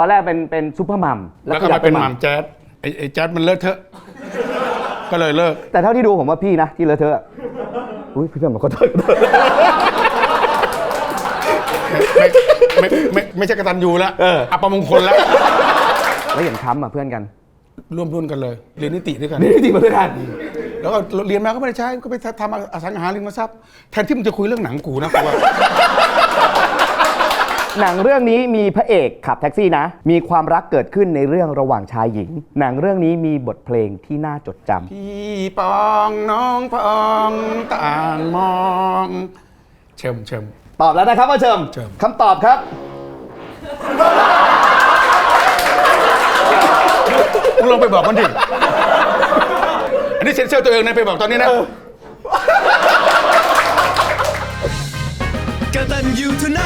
ตอนแรกเป็นเป็นซูเปอร์มัมแล้วก็มาเป็นหมัมแจ๊ดไอ้ไอ้แจ๊ดมันเลอะเทอะ ก็เลยเลิก แต่เท่าที่ดูผมว่าพี่นะที่เลอะเทอะอุ้ยพี่เพื่อนมาขอโทษขอโทษ ไม่ไม่ไม่ไม่ไม่ใช่กระตันยูแล้วเออ อัปมงคลแล้ว แล้วอย่างช้ำอะเพื่อนกันร่วมรุ่นกันเลย เรียนนิติด้วยกัน นี่จริงมาด้วยกันแล้วก็เรียนมาก็ไม่ได้ใช้ก็ไปทำอสังหาริมทรัพย์แทนที่มึงจะคุยเรื่องหนังกูนะกูว่า หนังเรื่องนี้มีพระเอกขับแท็กซี่นะ มีความรักเกิดขึ้นในเรื่องระหว่างชายหญิง หนังเรื่องนี้มีบทเพลงที่น่าจดจำพี่ปองน้องปองต่างมอง เชิมเชิม ตอบแล้วนะครับว่าเชิมเชิญคำตอบครับ มึงลองไปบอกมันดิ อันนี้เซ็นเซอร์ตัวเองนะไปบอกตอนนี้นะกตันยูทูไน